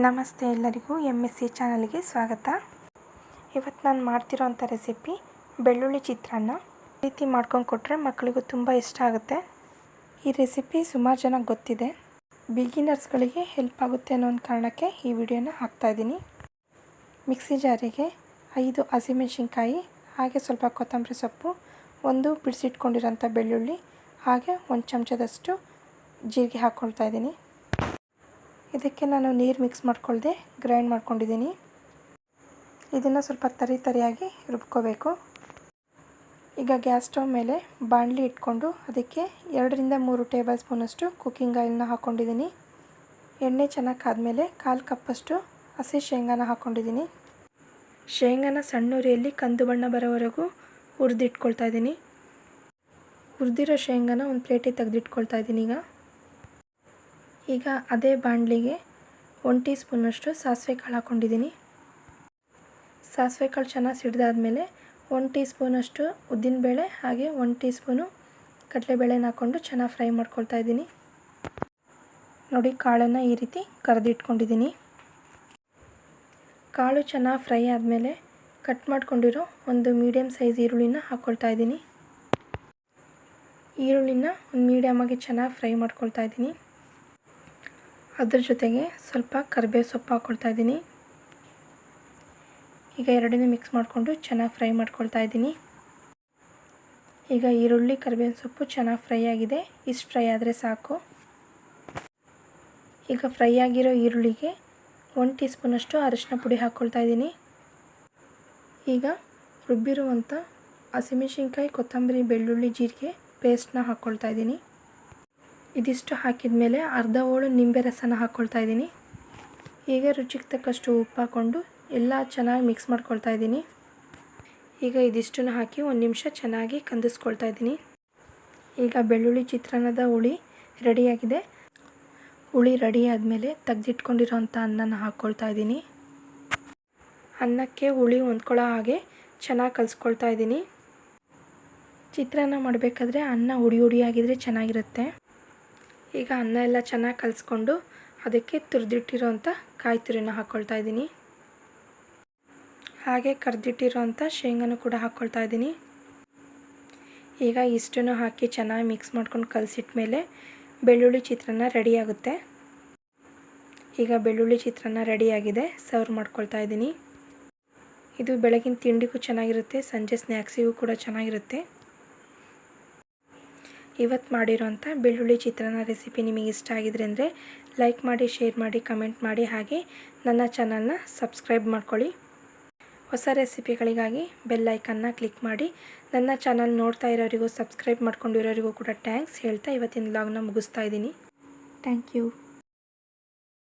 ನಮಸ್ತೆ ಎಲ್ಲರಿಗೂ M S C ಚಾನಲ್ಗೆ ಸ್ವಾಗತ. ಇವತ್ತು ನಾನು ಮಾಡ್ತಿರೋಂಥ ರೆಸಿಪಿ ಬೆಳ್ಳುಳ್ಳಿ ಚಿತ್ರಾನ್ನ. ರೀತಿ ಮಾಡ್ಕೊಂಡು ಕೊಟ್ಟರೆ ಮಕ್ಕಳಿಗೂ ತುಂಬ ಇಷ್ಟ ಆಗುತ್ತೆ. ಈ ರೆಸಿಪಿ ಸುಮಾರು ಜನ ಗೊತ್ತಿದೆ. ಬಿಗಿನರ್ಸ್ಗಳಿಗೆ ಹೆಲ್ಪ್ ಆಗುತ್ತೆ ಅನ್ನೋ ಒಂದು ಕಾರಣಕ್ಕೆ ಈ ವಿಡಿಯೋನ ಹಾಕ್ತಾಯಿದ್ದೀನಿ ಮಿಕ್ಸಿ ಜಾರಿಗೆ ಐದು ಹಸಿಮೆಣ್ಸಿನ್ಕಾಯಿ, ಹಾಗೆ ಸ್ವಲ್ಪ ಕೊತ್ತಂಬರಿ ಸೊಪ್ಪು, ಒಂದು ಬಿಡಿಸಿಟ್ಕೊಂಡಿರೋಂಥ ಬೆಳ್ಳುಳ್ಳಿ, ಹಾಗೆ ಒಂದು ಚಮಚದಷ್ಟು ಜೀರಿಗೆ ಹಾಕ್ಕೊಳ್ತಾ ಇದ್ದೀನಿ. ಇದಕ್ಕೆ ನಾನು ನೀರು ಮಿಕ್ಸ್ ಮಾಡ್ಕೊಳ್ದೆ ಗ್ರೈಂಡ್ ಮಾಡ್ಕೊಂಡಿದ್ದೀನಿ. ಇದನ್ನು ಸ್ವಲ್ಪ ತರಿ ತರಿಯಾಗಿ ರುಬ್ಕೋಬೇಕು. ಈಗ ಗ್ಯಾಸ್ ಸ್ಟವ್ ಮೇಲೆ ಬಾಣಲಿ ಇಟ್ಕೊಂಡು ಅದಕ್ಕೆ ಎರಡರಿಂದ ಮೂರು ಟೇಬಲ್ ಸ್ಪೂನಷ್ಟು ಕುಕ್ಕಿಂಗ್ ಆಯಿಲ್ನ ಹಾಕ್ಕೊಂಡಿದ್ದೀನಿ ಎಣ್ಣೆ ಚೆನ್ನಾಗಿ ಕಾದ್ಮೇಲೆ ಕಾಲು ಕಪ್ಪಷ್ಟು ಹಸಿ ಶೇಂಗಾನ ಹಾಕ್ಕೊಂಡಿದ್ದೀನಿ ಶೇಂಗಾನ ಸಣ್ಣ ಉರಿಯಲ್ಲಿ ಕಂದು ಬಣ್ಣ ಬರೋವರೆಗೂ ಹುರಿದಿಟ್ಕೊಳ್ತಾ ಇದ್ದೀನಿ. ಹುರಿದಿರೋ ಶೇಂಗಾನ ಒಂದು ಪ್ಲೇಟಿಗೆ ತೆಗೆದಿಟ್ಕೊಳ್ತಾ ಇದ್ದೀನಿ ಈಗ. ಈಗ ಅದೇ ಬಾಣಲಿಗೆ ಒನ್ ಟೀ ಸ್ಪೂನಷ್ಟು ಸಾಸಿವೆ ಕಾಳು ಹಾಕ್ಕೊಂಡಿದ್ದೀನಿ ಸಾಸಿವೆ ಕಾಳು ಚೆನ್ನಾಗಿ ಸಿಡ್ದಾದ್ಮೇಲೆ ಒನ್ ಟೀ ಸ್ಪೂನಷ್ಟು ಉದ್ದಿನಬೇಳೆ ಹಾಗೆ ಒನ್ ಟೀ ಸ್ಪೂನು ಕಡಲೆಬೇಳೆನ ಹಾಕ್ಕೊಂಡು ಚೆನ್ನಾಗಿ ಫ್ರೈ ಮಾಡ್ಕೊಳ್ತಾ ಇದ್ದೀನಿ. ನೋಡಿ ಕಾಳನ್ನು ಈ ರೀತಿ ಕರೆದಿಟ್ಕೊಂಡಿದ್ದೀನಿ. ಕಾಳು ಚೆನ್ನಾಗಿ ಫ್ರೈ ಆದಮೇಲೆ ಕಟ್ ಮಾಡ್ಕೊಂಡಿರೋ ಒಂದು ಮೀಡಿಯಮ್ ಸೈಜ್ ಈರುಳ್ಳಿನ ಹಾಕ್ಕೊಳ್ತಾ ಇದ್ದೀನಿ. ಈರುಳ್ಳಿನ ಒಂದು ಮೀಡಿಯಮಾಗಿ ಚೆನ್ನಾಗಿ ಫ್ರೈ ಮಾಡ್ಕೊಳ್ತಾ ಇದ್ದೀನಿ. ಅದ್ರ ಜೊತೆಗೆ ಸ್ವಲ್ಪ ಕರಿಬೇವು ಸೊಪ್ಪು ಹಾಕ್ಕೊಳ್ತಾ ಇದ್ದೀನಿ. ಈಗ ಎರಡನ್ನೂ ಮಿಕ್ಸ್ ಮಾಡಿಕೊಂಡು ಚೆನ್ನಾಗಿ ಫ್ರೈ ಮಾಡ್ಕೊಳ್ತಾ ಇದ್ದೀನಿ. ಈಗ ಈರುಳ್ಳಿ ಕರಿಬೇವಿನ ಸೊಪ್ಪು ಚೆನ್ನಾಗಿ ಫ್ರೈ ಆಗಿದೆ. ಇಷ್ಟು ಫ್ರೈ ಆದರೆ ಸಾಕು. ಈಗ ಫ್ರೈ ಆಗಿರೋ ಈರುಳ್ಳಿಗೆ ಒನ್ ಟೀ ಸ್ಪೂನಷ್ಟು ಅರಿಶಿನ ಪುಡಿ ಹಾಕ್ಕೊಳ್ತಾ ಇದ್ದೀನಿ. ಈಗ ರುಬ್ಬಿರುವಂಥ ಹಸಿಮೆಣ್ಸಿನ್ಕಾಯಿ, ಕೊತ್ತಂಬರಿ, ಬೆಳ್ಳುಳ್ಳಿ, ಜೀರಿಗೆ ಪೇಸ್ಟ್ನ ಹಾಕ್ಕೊಳ್ತಾ ಇದ್ದೀನಿ. ಇದಿಷ್ಟು ಹಾಕಿದ ಮೇಲೆ ಅರ್ಧ ಹೋಳು ನಿಂಬೆ ರಸನ ಹಾಕ್ಕೊಳ್ತಾ ಇದ್ದೀನಿ. ಈಗ ರುಚಿಗೆ ತಕ್ಕಷ್ಟು ಉಪ್ಪು ಹಾಕ್ಕೊಂಡು ಎಲ್ಲ ಚೆನ್ನಾಗಿ ಮಿಕ್ಸ್ ಮಾಡ್ಕೊಳ್ತಾ ಇದ್ದೀನಿ. ಈಗ ಇದಿಷ್ಟನ್ನು ಹಾಕಿ ಒಂದು ನಿಮಿಷ ಚೆನ್ನಾಗಿ ಕಂದಿಸ್ಕೊಳ್ತಾ ಇದ್ದೀನಿ. ಈಗ ಬೆಳ್ಳುಳ್ಳಿ ಚಿತ್ರಾನ್ನದ ಹುಳಿ ರೆಡಿಯಾಗಿದೆ. ಹುಳಿ ರೆಡಿ ಆದಮೇಲೆ ತೆಗೆದಿಟ್ಕೊಂಡಿರೋಂಥ ಅನ್ನನ ಹಾಕ್ಕೊಳ್ತಾ ಇದ್ದೀನಿ. ಅನ್ನಕ್ಕೆ ಹುಳಿ ಹೊಂದ್ಕೊಳ್ಳೋ ಹಾಗೆ ಚೆನ್ನಾಗಿ ಕಲಿಸ್ಕೊಳ್ತಾ ಇದ್ದೀನಿ. ಚಿತ್ರಾನ್ನ ಮಾಡಬೇಕಾದ್ರೆ ಅನ್ನ ಹುಡಿ ಹುಡಿಯಾಗಿದ್ದರೆ ಚೆನ್ನಾಗಿರುತ್ತೆ. ಈಗ ಅನ್ನ ಎಲ್ಲ ಚೆನ್ನಾಗಿ ಕಲಿಸ್ಕೊಂಡು ಅದಕ್ಕೆ ತುರಿದಿಟ್ಟಿರೋಂಥ ಕಾಯಿ ತುರಿನ ಹಾಕ್ಕೊಳ್ತಾ ಇದ್ದೀನಿ. ಹಾಗೆ ಕರೆದಿಟ್ಟಿರೋಂಥ ಶೇಂಗಾನು ಕೂಡ ಹಾಕ್ಕೊಳ್ತಾ ಇದ್ದೀನಿ. ಈಗ ಇಷ್ಟನ್ನು ಹಾಕಿ ಚೆನ್ನಾಗಿ ಮಿಕ್ಸ್ ಮಾಡ್ಕೊಂಡು ಕಲಸಿಟ್ಮೇಲೆ ಬೆಳ್ಳುಳ್ಳಿ ಚಿತ್ರಾನ್ನ ರೆಡಿಯಾಗುತ್ತೆ ಈಗ ಬೆಳ್ಳುಳ್ಳಿ ಚಿತ್ರಾನ್ನ ರೆಡಿಯಾಗಿದೆ ಸರ್ವ್ ಮಾಡ್ಕೊಳ್ತಾ ಇದ್ದೀನಿ. ಇದು ಬೆಳಗಿನ ತಿಂಡಿಗೂ ಚೆನ್ನಾಗಿರುತ್ತೆ, ಸಂಜೆ ಸ್ನ್ಯಾಕ್ಸಿಗೂ ಕೂಡ ಚೆನ್ನಾಗಿರುತ್ತೆ. ಇವತ್ತು ಮಾಡಿರೋಂಥ ಬೆಳ್ಳುಳ್ಳಿ ಚಿತ್ರಾನ್ನ ರೆಸಿಪಿ ನಿಮಗೆ ಇಷ್ಟ ಆಗಿದ್ರೆ ಅಂದರೆ ಲೈಕ್ ಮಾಡಿ, ಶೇರ್ ಮಾಡಿ, ಕಮೆಂಟ್ ಮಾಡಿ ಹಾಗೆ ನನ್ನ ಚಾನಲ್ನ ಸಬ್ಸ್ಕ್ರೈಬ್ ಮಾಡ್ಕೊಳ್ಳಿ. ಹೊಸ ರೆಸಿಪಿಗಳಿಗಾಗಿ ಬೆಲ್ ಕ್ಲಿಕ್ ಮಾಡಿ. ನನ್ನ ಚಾನಲ್ ನೋಡ್ತಾ ಇರೋರಿಗೂ, ಸಬ್ಸ್ಕ್ರೈಬ್ ಮಾಡ್ಕೊಂಡಿರೋರಿಗೂ ಕೂಡ ಟ್ಯಾಂಕ್ಸ್ ಹೇಳ್ತಾ ಇವತ್ತಿನ ಲಾಗ್ನ ಮುಗಿಸ್ತಾ ಇದ್ದೀನಿ. Thank you.